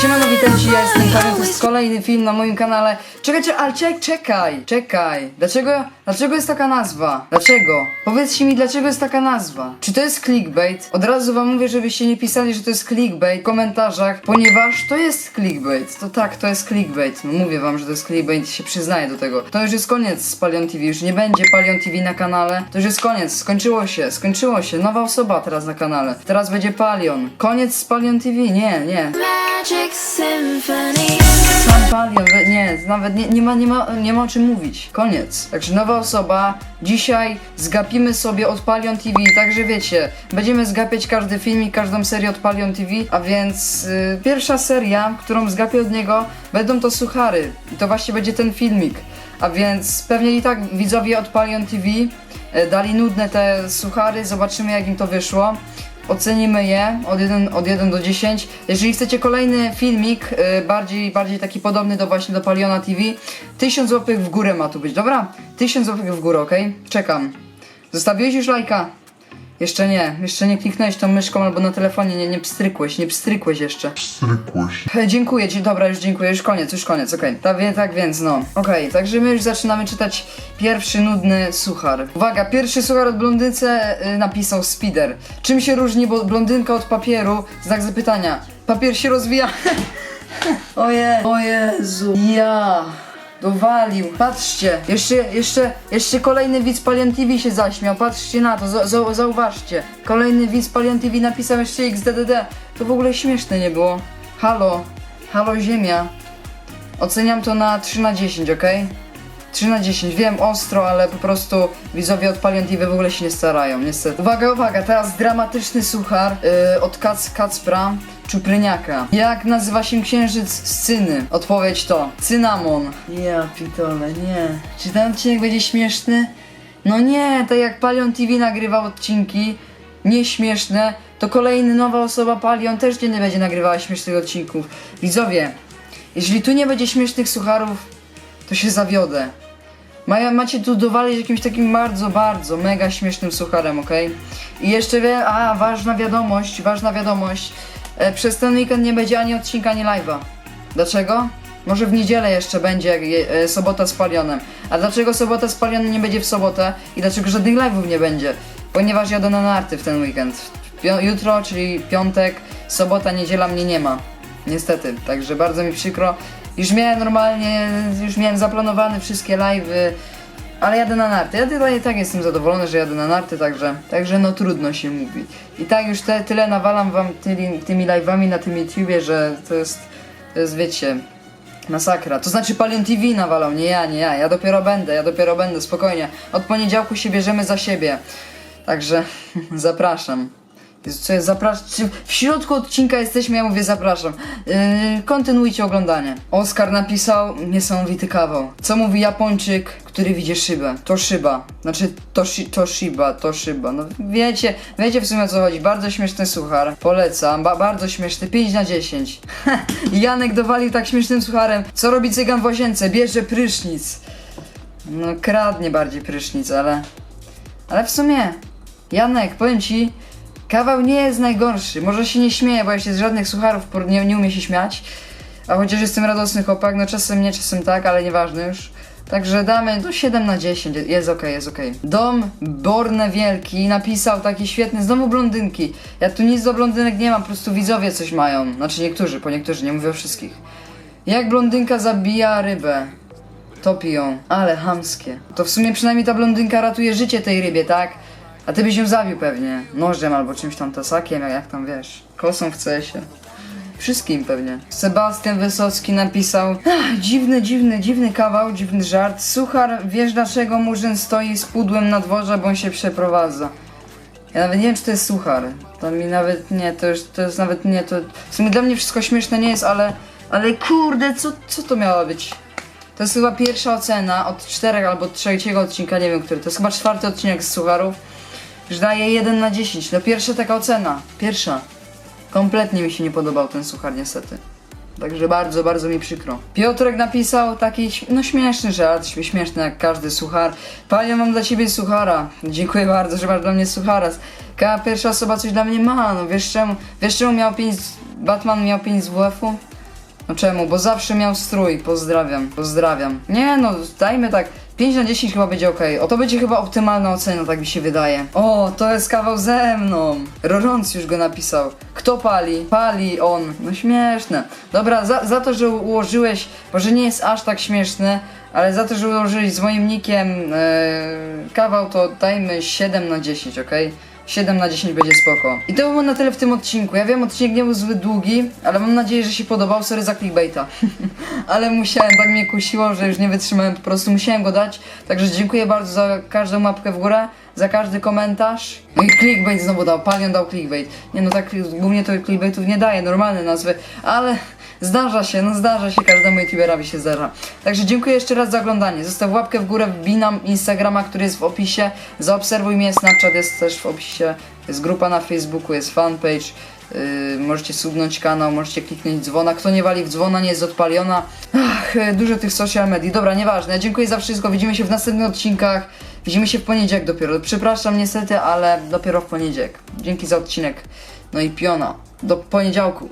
Siemano, witajcie, ja jestem Paweł, to jest kolejny film na moim kanale. Czekajcie, ale czek, czekaj, czekaj. Dlaczego, dlaczego jest taka nazwa? Dlaczego? Powiedzcie mi, dlaczego jest taka nazwa? Czy to jest clickbait? Od razu wam mówię, żebyście nie pisali, że to jest clickbait w komentarzach, ponieważ to jest clickbait. To tak, to jest clickbait. No, mówię wam, że to jest clickbait się przyznaję do tego. To już jest koniec z Palion TV, już nie będzie Palion TV na kanale. To już jest koniec, skończyło się, skończyło się. Nowa osoba teraz na kanale. Teraz będzie Palion. Koniec z Palion TV, nie, nie. Sam Palion, we- nie, nawet nie, nie, ma, nie, ma, nie ma o czym mówić. Koniec. Także nowa osoba. Dzisiaj zgapimy sobie od Palion TV, także wiecie, będziemy zgapiać każdy filmik, każdą serię od Palion TV, a więc y, pierwsza seria, którą zgapię od niego, będą to suchary. I to właśnie będzie ten filmik. A więc pewnie i tak widzowie od Palion TV e, dali nudne te suchary, zobaczymy jak im to wyszło. Ocenimy je od 1, od 1 do 10. Jeżeli chcecie kolejny filmik, y, bardziej, bardziej taki podobny do właśnie do Paliona TV, 1000 złotych w górę ma tu być, dobra? 1000 złotych w górę, ok? Czekam. Zostawiłeś już lajka? Jeszcze nie, jeszcze nie kliknąłeś tą myszką albo na telefonie, nie, nie pstrykłeś, nie pstrykłeś jeszcze. Strykłość. E, Dziękuję ci, dobra, już dziękuję, już koniec, już koniec, okej. Tak, wie, tak więc, no. Okej, także my już zaczynamy czytać pierwszy nudny suchar. Uwaga, pierwszy suchar od blondynce y, napisał Spider. Czym się różni bo blondynka od papieru? Znak zapytania. Papier się rozwija. Oje, o Jezu, ja. Dowalił. Patrzcie, jeszcze, jeszcze, jeszcze kolejny widz Palion TV się zaśmiał. Patrzcie na to, za, za, zauważcie. Kolejny widz Palion TV napisał jeszcze XDDD. To w ogóle śmieszne nie było. Halo, halo Ziemia. Oceniam to na 3 na 10, ok? 3 na 10, wiem, ostro, ale po prostu widzowie od Palion TV w ogóle się nie starają, niestety. Uwaga, uwaga, teraz dramatyczny suchar yy, od Kac Kacpra Czupryniaka. Jak nazywa się księżyc z Cyny? Odpowiedź to cynamon. Ja pitole, nie. Czy ten odcinek będzie śmieszny? No nie, tak jak Palion TV nagrywał odcinki, nieśmieszne, to kolejny nowa osoba Palion też nie będzie nagrywała śmiesznych odcinków. Widzowie, jeżeli tu nie będzie śmiesznych sucharów, to się zawiodę. Maja, macie tu dowalić jakimś takim bardzo, bardzo mega śmiesznym sucharem, ok? I jeszcze wie, a ważna wiadomość, ważna wiadomość. E, przez ten weekend nie będzie ani odcinka, ani live'a. Dlaczego? Może w niedzielę jeszcze będzie e, sobota z palionem. A dlaczego sobota z palionem nie będzie w sobotę? I dlaczego żadnych live'ów nie będzie? Ponieważ jadę na narty w ten weekend. Pio- jutro, czyli piątek, sobota, niedziela mnie nie ma. Niestety, także bardzo mi przykro. Już miałem normalnie, już miałem zaplanowane wszystkie live'y, ale jadę na narty. Ja tutaj i tak jestem zadowolony, że jadę na narty, także, także no trudno się mówi. I tak już te, tyle nawalam wam tymi, tymi live'ami na tym YouTubie, że to jest, to jest wiecie, masakra. To znaczy Palion TV nawalał, nie ja, nie ja. Ja dopiero będę, ja dopiero będę, spokojnie. Od poniedziałku się bierzemy za siebie. Także zapraszam. Jezu, Co jest zapraszam? W środku odcinka jesteśmy, ja mówię zapraszam. Yy, kontynuujcie oglądanie. Oskar napisał niesamowity kawał. Co mówi Japończyk, który widzi szybę? To szyba. Znaczy to, shi, to shiba, to szyba. No wiecie, wiecie w sumie o co chodzi. Bardzo śmieszny suchar. Polecam, ba bardzo śmieszny. 5 na 10. Janek dowalił tak śmiesznym sucharem. Co robi cygan w łazience? Bierze prysznic. No kradnie bardziej prysznic, ale... Ale w sumie, Janek, powiem ci, kawał nie jest najgorszy. Może się nie śmieję, bo ja się z żadnych sucharów nie, nie umie się śmiać. A chociaż jestem radosny chłopak, no czasem nie, czasem tak, ale nieważne już. Także damy do 7 na 10, jest okej, jest okej. Dom Borne Wielki napisał taki świetny, znowu blondynki. Ja tu nic do blondynek nie mam, po prostu widzowie coś mają. Znaczy niektórzy, po niektórzy, nie mówię o wszystkich. Jak blondynka zabija rybę? Topi ją, ale hamskie. To w sumie przynajmniej ta blondynka ratuje życie tej rybie, tak? A ty byś ją zabił pewnie. Nożem albo czymś tam tasakiem, jak, jak tam wiesz. Kosą w CS-ie. Wszystkim pewnie. Sebastian Wysocki napisał Ach, Dziwny, dziwny, dziwny kawał, dziwny żart. Suchar, wiesz dlaczego Murzyn stoi z pudłem na dworze, bo on się przeprowadza. Ja nawet nie wiem, czy to jest suchar. To mi nawet nie, to już, to jest nawet nie, to... W sumie dla mnie wszystko śmieszne nie jest, ale... Ale kurde, co, co to miało być? To jest chyba pierwsza ocena od czterech albo trzeciego odcinka, nie wiem który. To jest chyba czwarty odcinek z Sucharów. Już daję 1 na 10. No pierwsza taka ocena. Pierwsza. Kompletnie mi się nie podobał ten Suchar niestety. Także bardzo, bardzo mi przykro. Piotrek napisał taki, no śmieszny żart, śmie- śmieszny jak każdy suchar. Panie, mam dla ciebie suchara. Dziękuję bardzo, że masz dla mnie suchara. Ka pierwsza osoba coś dla mnie ma, no wiesz czemu, wiesz czemu miał 5, Batman miał 5 z WF-u? No czemu? Bo zawsze miał strój. Pozdrawiam, pozdrawiam. Nie no, dajmy tak. 5 na 10 chyba będzie ok. O to będzie chyba optymalna ocena, tak mi się wydaje. O, to jest kawał ze mną. Rorąc już go napisał. Kto pali? Pali on. No śmieszne. Dobra, za, za to, że ułożyłeś, może nie jest aż tak śmieszne, ale za to, że ułożyłeś z moim nickiem e, kawał, to dajmy 7 na 10, ok? 7 na 10 będzie spoko. I to było na tyle w tym odcinku. Ja wiem, odcinek nie był zbyt długi, ale mam nadzieję, że się podobał. Sorry za clickbaita. ale musiałem, tak mnie kusiło, że już nie wytrzymałem, po prostu musiałem go dać. Także dziękuję bardzo za każdą łapkę w górę, za każdy komentarz. No i clickbait znowu dał, Palion dał clickbait. Nie no, tak głównie to clickbaitów nie daje, normalne nazwy, ale zdarza się, no zdarza się, każdemu youtuberowi się zdarza. Także dziękuję jeszcze raz za oglądanie. Zostaw łapkę w górę, wbij nam Instagrama, który jest w opisie. Zaobserwuj mnie, Snapchat jest też w opisie. Jest grupa na Facebooku, jest fanpage. Yy, możecie subnąć kanał, możecie kliknąć dzwona. Kto nie wali w dzwona, nie jest odpaliona. Ach, yy, dużo tych social media. Dobra, nieważne. Dziękuję za wszystko. Widzimy się w następnych odcinkach. Widzimy się w poniedziałek dopiero. Przepraszam niestety, ale dopiero w poniedziałek. Dzięki za odcinek. No i piona. Do poniedziałku.